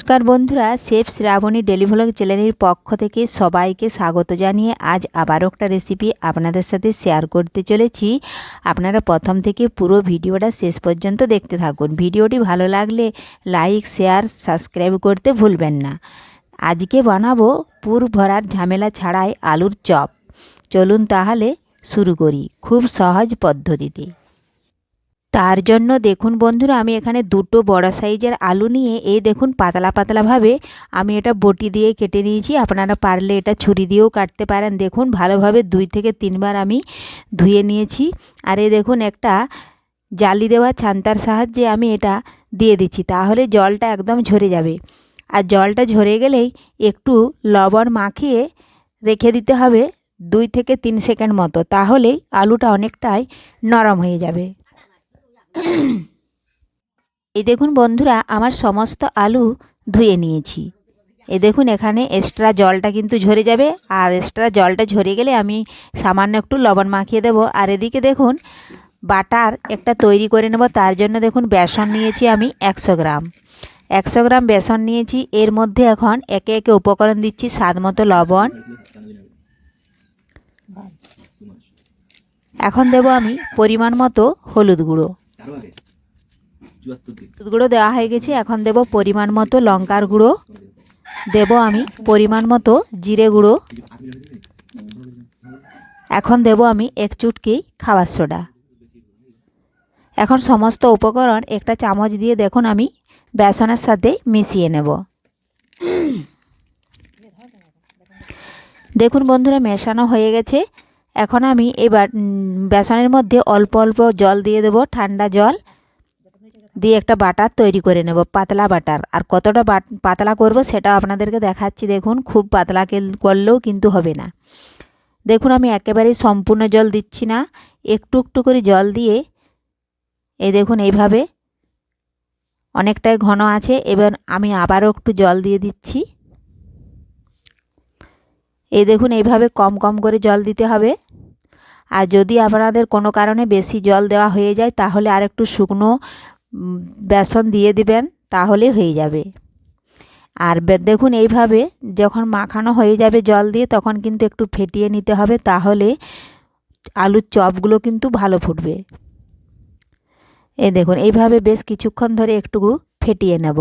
নমস্কার বন্ধুরা শেফ শ্রাবণী ডেলিভলগ চ্যানেলের পক্ষ থেকে সবাইকে স্বাগত জানিয়ে আজ আবারও একটা রেসিপি আপনাদের সাথে শেয়ার করতে চলেছি। আপনারা প্রথম থেকে পুরো ভিডিওটা শেষ পর্যন্ত দেখতে থাকুন। ভিডিওটি ভালো লাগলে লাইক শেয়ার সাবস্ক্রাইব করতে ভুলবেন না। আজকে বানাবো পুর ভরার ঝামেলা ছাড়াই আলুর চপ। চলুন তাহলে শুরু করি খুব সহজ পদ্ধতিতে। তার জন্য দেখুন বন্ধুরা, আমি এখানে দুটো বড় সাইজের আলু নিয়ে এই দেখুন পাতলা পাতলাভাবে আমি এটা বটি দিয়ে কেটে নিয়েছি। আপনারা পারলে এটা ছুরি দিয়েও কাটতে পারেন। দেখুন ভালোভাবে দুই থেকে তিনবার আমি ধুয়ে নিয়েছি। আর এই দেখুন একটা জালি দেওয়া ছান্তার সাহায্যে আমি এটা দিয়ে দিচ্ছি, তাহলে জলটা একদম ঝরে যাবে। আর জলটা ঝরে গেলেই একটু লবণ মাখিয়ে রেখে দিতে হবে দুই থেকে তিন সেকেন্ড মতো, তাহলেই আলুটা অনেকটাই নরম হয়ে যাবে। এই দেখুন বন্ধুরা, আমার সমস্ত আলু ধুয়ে নিয়েছি। এ দেখুন, এখানে এক্সট্রা জলটা কিন্তু ঝরে যাবে, আর এক্সট্রা জলটা ঝরে গেলে আমি সামান্য একটু লবণ মাখিয়ে দেবো। আর এদিকে দেখুন, বাটার একটা তৈরি করে নেব, তার জন্য দেখুন, বেসন নিয়েছি আমি একশো গ্রাম। একশো গ্রাম বেসন নিয়েছি, এর মধ্যে এখন একে একে উপকরণ দিচ্ছি, স্বাদ মতো লবণ। এখন দেব আমি পরিমাণ মতো হলুদ গুঁড়ো। গুঁড়ো দেওয়া হয়ে গেছে। এখন দেব পরিমাণ মতো লঙ্কার গুঁড়ো। দেব আমি পরিমাণ মতো জিরে গুঁড়ো। এখন দেব আমি এক চুটকি খাবার সোডা। এখন সমস্ত উপকরণ একটা চামচ দিয়ে দেখুন আমি বেসনের সাথে মিশিয়ে নেব। দেখুন বন্ধুরা, মেশানো হয়ে গেছে। এখন আমি এবার বেসনের মধ্যে অল্প অল্প জল দিয়ে দেব, ঠান্ডা জল। দিয়ে একটা বাটার তৈরি করে নেব, পাতলা বাটার। আর কতটা পাতলা করব সেটা আপনাদেরকে দেখাচ্ছি, দেখুন। খুব পাতলা করলেও কিন্তু হবে না। দেখুন, আমি একেবারেই সম্পূর্ণ জল দিচ্ছি না। একটু একটু করে জল দিয়ে, এই দেখুন, এইভাবে অনেকটাই ঘন আছে। এবার আমি আবারও একটু জল দিয়ে দিচ্ছি। এই দেখুন, এইভাবে কম কম করে জল দিতে হবে। আর যদি আপনাদের কোনো কারণে বেশি জল দেওয়া হয়ে যায়, তাহলে আর একটু শুকনো বেসন দিয়ে দিবেন, তাহলে হয়ে যাবে। আর দেখুন এইভাবে যখন মাখানো হয়ে যাবে জল দিয়ে, তখন কিন্তু একটু ফেটিয়ে নিতে হবে, তাহলে আলুর চপগুলো কিন্তু ভালো ফুটবে। এই দেখুন, এইভাবে বেশ কিছুক্ষণ ধরে একটু ফেটিয়ে নেব।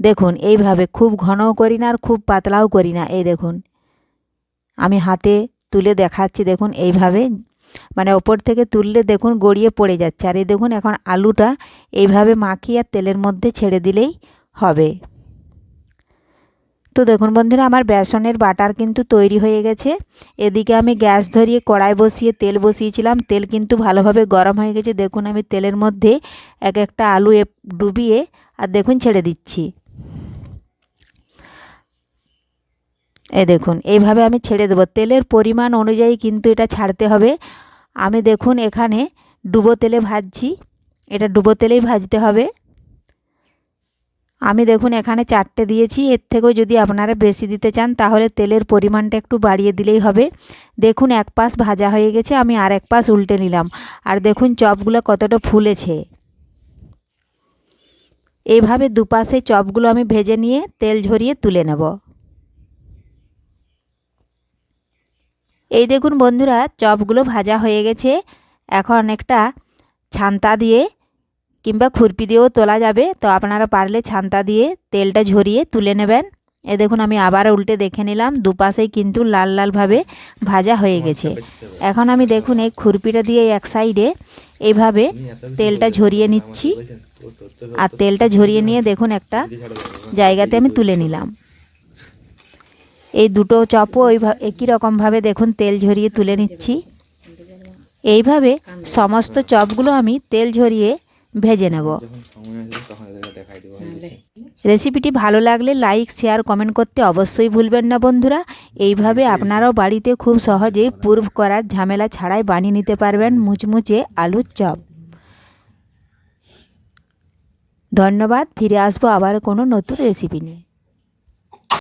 দেখুন, এইভাবে খুব ঘনও করি না আর খুব পাতলাও করি না। এই দেখুন, আমি হাতে তুলে দেখাচ্ছি, দেখুন এইভাবে। মানে ওপর থেকে তুললে দেখুন গড়িয়ে পড়ে যাচ্ছে। আর এই দেখুন এখন আলুটা এইভাবে মাখিয়ে আর তেলের মধ্যে ছেড়ে দিলেই হবে। তো দেখুন বন্ধুরা, আমার বেসনের বাটার কিন্তু তৈরি হয়ে গেছে। এদিকে আমি গ্যাস ধরিয়ে কড়াই বসিয়ে তেল বসিয়েছিলাম। তেল কিন্তু ভালোভাবে গরম হয়ে গেছে। দেখুন আমি তেলের মধ্যে এক একটা আলু ডুবিয়ে আর দেখুন ছেড়ে দিচ্ছি। এই দেখুন এইভাবে আমি ছেড়ে দেবো। তেলের পরিমাণ অনুযায়ী কিন্তু এটা ছাড়তে হবে। আমি দেখুন, এখানে ডুবো তেলে ভাজছি। এটা ডুবো তেলেই ভাজতে হবে। আমি দেখুন, এখানে চারটে দিয়েছি। এর থেকেও যদি আপনারা বেশি দিতে চান, তাহলে তেলের পরিমাণটা একটু বাড়িয়ে দিলেই হবে। দেখুন, এক পাশ ভাজা হয়ে গেছে, আমি আর এক পাশ উল্টে নিলাম। আর দেখুন, চপগুলো কতটা ফুলেছে। এইভাবে দুপাশে চপগুলো আমি ভেজে নিয়ে তেল ঝরিয়ে তুলে নেব। এই দেখুন বন্ধুরা চপগুলো ভাজা হয়ে গেছে। এখন একটা ছান্তা দিয়ে কিংবা খুরপি দিয়েও তোলা যাবে। তো আপনারা পারলে ছান্তা দিয়ে তেলটা ঝরিয়ে তুলে নেবেন। এ দেখুন আমি আবার উল্টে দেখে নিলাম। দুপাশেই কিন্তু লাল লালভাবে ভাজা হয়ে গেছে। এখন আমি দেখুন এই খুরপিটা দিয়ে এক সাইডে এইভাবে তেলটা ঝরিয়ে নিচ্ছি। আর তেলটা ঝরিয়ে নিয়ে দেখুন একটা জায়গাতে আমি তুলে নিলাম। এই দুটো চপও ওই একই রকমভাবে দেখুন, তেল ঝরিয়ে তুলে নিচ্ছি। এইভাবে সমস্ত চপগুলো আমি তেল ঝরিয়ে ভেজে নেব। রেসিপিটি ভালো লাগলে লাইক, শেয়ার, কমেন্ট করতে অবশ্যই ভুলবেন না বন্ধুরা। এইভাবে আপনারাও বাড়িতে খুব সহজেই পূর্ব করার ঝামেলা ছাড়াই বানিয়ে নিতে পারবেন মুচমুচে আলুর চপ। ধন্যবাদ, ফিরে আসব আবার কোনো নতুন রেসিপি নিয়ে।